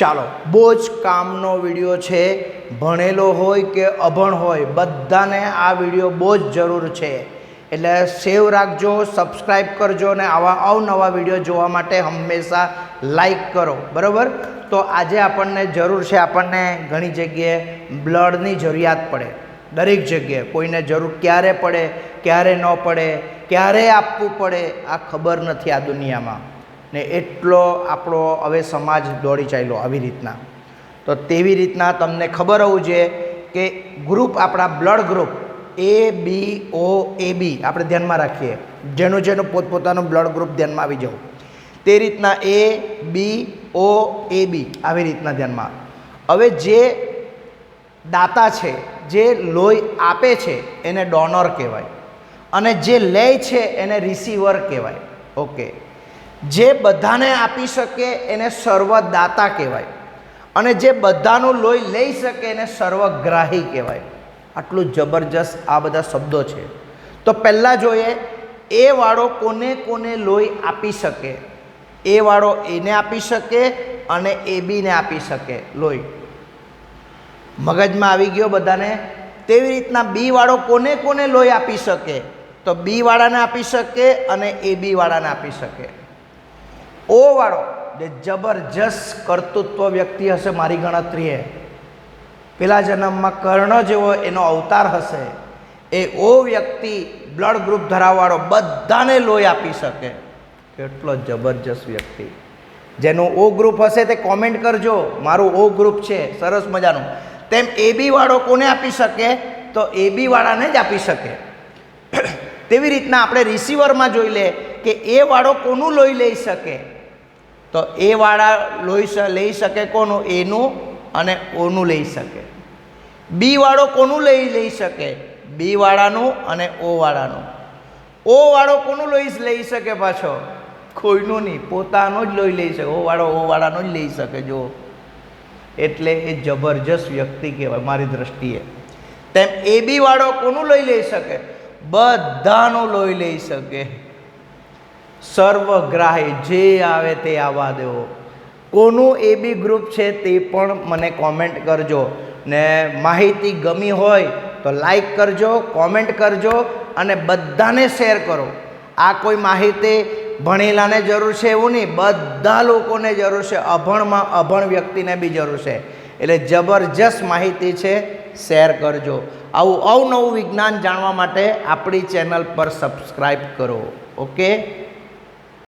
ચાલો બહુ જ કામનો વીડિયો છે, ભણેલો હોય કે અભણ હોય, બધાને આ વીડિયો બહુ જ જરૂર છે. એટલે સેવ રાખજો સબસ્ક્રાઈબ કરજો અને આવા અવનવા વીડિયો જોવા માટે હંમેશા લાઈક કરો, બરાબર? તો આજે આપણને જરૂર છે, આપણને ઘણી જગ્યાએ બ્લડની જરૂરિયાત પડે. દરેક જગ્યાએ, કોઈને જરૂર ક્યારે પડે, ક્યારે ન પડે, ક્યારે આપવું પડે, આ ખબર નથી આ દુનિયામાં. ને એટલો આપણો હવે સમાજ દોડી ચાલ્યો આવી રીતના. તો તેવી રીતના તમને ખબર હોવું જોઈએ કે ગ્રુપ આપણા બ્લડ ગ્રુપ એ, બી, ઓ, એ, બી આપણે ધ્યાનમાં રાખીએ. જેનું જેનું પોતપોતાનું બ્લડ ગ્રુપ ધ્યાનમાં આવી જવું. તે રીતના એ, બી, ઓ, એ, બી આવી રીતના ધ્યાનમાં. હવે જે દાતા છે, જે લોહી આપે છે, એને ડોનર કહેવાય. અને જે લે છે, એને રિસીવર કહેવાય. ઓકે. જે બધાને આપી શકે એને સર્વદાતા કહેવાય. અને જે બધાનું લોહી લઈ શકે એને સર્વગ્રાહી કહેવાય. આટલું જબરજસ્ત આ બધા શબ્દો છે. તો પહેલાં જોઈએ, એ વાળો કોને કોને લોહી આપી શકે? એ વાળો એને આપી શકે અને એ બીને આપી શકે લોહી. મગજમાં આવી ગયો બધાને. તેવી રીતના બી વાળો કોને કોને લોહી આપી શકે? તો બી વાળાને આપી શકે અને એ બી વાળાને આપી શકે. ઓ વાળો, જે જબરજસ્ત કર્તૃત્વ વ્યક્તિ હશે, મારી ગણતરીએ. પેલા જન્મમાં કર્ણ જેવો એનો અવતાર હશે. એ ઓ વ્યક્તિ બ્લડ ગ્રુપ ધરાવવાળો બધાને લોહી આપી શકે. કેટલો જબરજસ્ત વ્યક્તિ. જેનું ઓ ગ્રુપ હશે તે કોમેન્ટ કરજો. મારું ઓ ગ્રુપ છે, સરસ મજાનું. તેમ એબી વાળો કોને આપી શકે? તો એબી વાળાને જ આપી શકે. તેવી રીતના આપણે રિસીવરમાં જોઈ લે કે એ વાળો કોનું લોહી લઈ શકે? તો એ વાળા લોહી લઈ શકે કોનું? એનું અને ઓનું લઈ શકે. બી વાળો કોનું લઈ લઈ શકે? બી વાળાનું અને ઓ વાળાનું. ઓ વાળો કોનું લોહી લઈ શકે પાછો? કોઈનું નહીં, પોતાનું જ લોહી લઈ શકે. ઓ વાળો ઓ વાળાનું જ લઈ શકે જો એટલે એ જબરજસ્ત વ્યક્તિ કહેવાય, મારી દ્રષ્ટિએ. તેમ એ બી વાળો કોનું લોહી લઈ શકે? બધાનું લોહી લઈ શકે. સર્વગ્રાહી, જે આવે તે આવવા દેવો. કોનું એ બી ગ્રુપ છે તે પણ મને કોમેન્ટ કરજો. ને માહિતી ગમી હોય તો લાઈક કરજો, કોમેન્ટ કરજો અને બધાને શેર કરો. આ કોઈ માહિતી ભણેલાને જરૂર છે એવું નહીં, બધા લોકોને જરૂર છે. અભણમાં અભણ વ્યક્તિને બી જરૂર છે. એટલે જબરજસ્ત માહિતી છે, શેર કરજો. આવું અવનવું વિજ્ઞાન જાણવા માટે આપણી ચેનલ પર સબસ્ક્રાઈબ કરો. ઓકે?